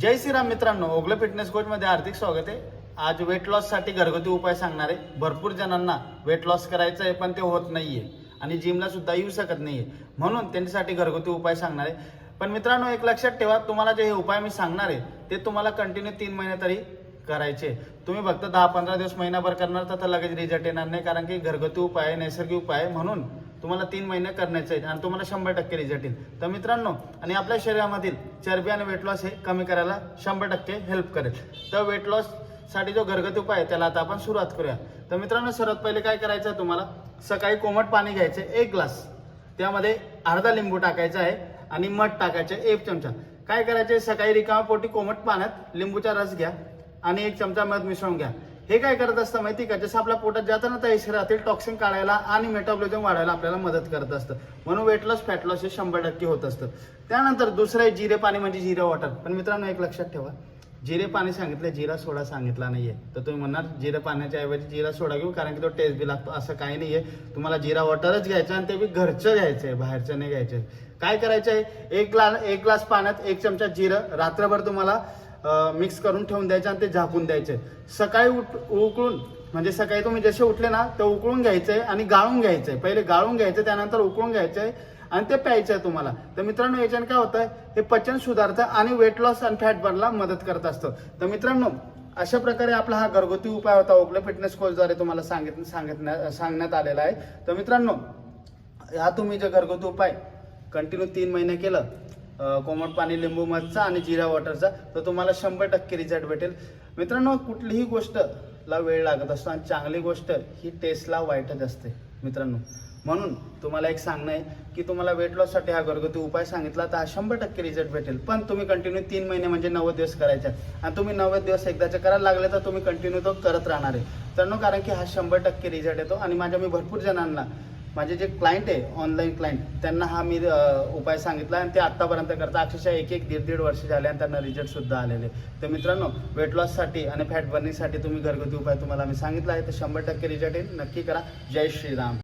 जय श्रीराम मित्रांनो Ogale fitness coach मध्ये हार्दिक स्वागत आहे. आज वेट लॉससाठी घरगुती उपाय सांगणार आहे. भरपूर जणांना वेट लॉस करायचं आहे पण ते होत नाहीये. आणि जिमला सुद्धा येऊ शकत नाहीये. म्हणून त्यांच्यासाठी घरगुती उपाय सांगणार आहे. पण मित्रांनो एक लक्षात ठेवा तुम्हाला जे हे उपाय मी सांगणार आहे ते तुम्हाला कंटिन्यू तीन महिने तरी करायचे तुम्ही फक्त दहा पंधरा दिवस महिनाभर करणार तर लगेच रिझल्ट येणार नाही कारण की घरगुती उपाय आहे नैसर्गिक उपाय म्हणून तुम्हाला तीन महिने करण्याचे आहेत आणि तुम्हाला शंभर टक्के रिझल्ट येईल. तर मित्रांनो आणि आपल्या शरीरामधील चरबी आणि वेट लॉस हे कमी करायला शंभर टक्के हेल्प करेल. तर वेट लॉससाठी जो घरगुती उपाय आहे त्याला आता आपण सुरुवात करूया. तर मित्रांनो सर्वात पहिले काय करायचं आहे तुम्हाला? सकाळी कोमट पाणी घ्यायचे एक ग्लास त्यामध्ये अर्धा लिंबू टाकायचा आहे आणि मध टाकायचे एक चमचा. काय करायचे? सकाळी रिकामा पोटी कोमट पाण्यात लिंबूचा रस घ्या आणि एक चमचा मध मिसळून घ्या. हे काय करत असतं माहिती का? जसं आपल्या पोटात जातं ना त्या शरीरातील टॉक्सिन काढायला आणि मेटाबॉलिझम वाढायला आपल्याला मदत करत असतं. म्हणून वेट लॉस फॅट लॉस हे शंभर टक्के होत असतं. त्यानंतर दुसरं आहे जिरे पाणी म्हणजे जिरे वॉटर पण मित्रांनो एक लक्षात ठेवा. जिरे पाणी सांगितलं जिरा सोडा सांगितला नाहीये. तर तुम्ही म्हणणार जिरे पाण्याच्या ऐवजी जिरा सोडा घेऊ? कारण की तो टेस्ट बी लागतो. असं काही नाहीये. तुम्हाला जिरा वॉटरच घ्यायचं आणि ते बी घरचं घ्यायचं आहे बाहेरचं नाही घ्यायचं काय करायचं आहे एक ग्लास एक ग्लास पाण्यात एक चमचा जिरं. रात्रभर तुम्हाला मिक्स करून ठेवून द्यायचे आणि ते झाकून द्यायचे. सकाळी उठ उकळून म्हणजे सकाळी तुम्ही जसे उठले ना ते उकळून घ्यायचे आणि गाळून घ्यायचे. पहिले गाळून घ्यायचं त्यानंतर उकळून घ्यायचे आणि ते प्यायचं आहे तुम्हाला. तर मित्रांनो याच्याने काय होतं हे पचन सुधारतं आणि वेट लॉस आणि फॅट बर्नला मदत करत असतं. तर मित्रांनो अशा प्रकारे आपला हा घरगुती उपाय होता. ओकले फिटनेस कोचद्वारे तुम्हाला सांगित सांगितण्या सांगण्यात आलेला आहे. तर मित्रांनो हा तुम्ही जे घरगुती उपाय कंटिन्यू तीन महिने केलं कोमट पाणी लिंबू मधचा आणि जिरा वॉटरचा तर तुम्हाला शंभर टक्के रिझल्ट भेटेल. मित्रांनो कुठलीही गोष्ट ला वेळ लागत असतो आणि चांगली गोष्ट ही टेस्टला वाईटच असते मित्रांनो. म्हणून तुम्हाला एक सांगणं आहे की तुम्हाला वेट लॉससाठी हा घरगुती उपाय सांगितला तर हा शंभर टक्के रिझल्ट भेटेल. पण तुम्ही कंटिन्यू तीन महिने म्हणजे नव्वद दिवस करायचे. आणि तुम्ही नव्वद दिवस एकदाचे करायला लागले तर तुम्ही कंटिन्यू तो करत राहणार आहे. तर कारण की हा शंभर टक्के रिझल्ट येतो आणि माझ्या मी भरपूर जणांना माझे जे क्लायंट आहे ऑनलाईन क्लायंट त्यांना हा मी उपाय सांगितला आणि ते आत्तापर्यंत करता. अक्षरशः एक एक दीड दीड वर्ष झाले आणि त्यांना रिझल्ट सुद्धा आलेले तर मित्रांनो वेट लॉससाठी आणि फॅट बर्निंगसाठी तुम्ही घरगुती उपाय तुम्हाला मी सांगितला आहे. तर शंभर टक्के रिझल्ट येईल. नक्की करा. जय श्रीराम.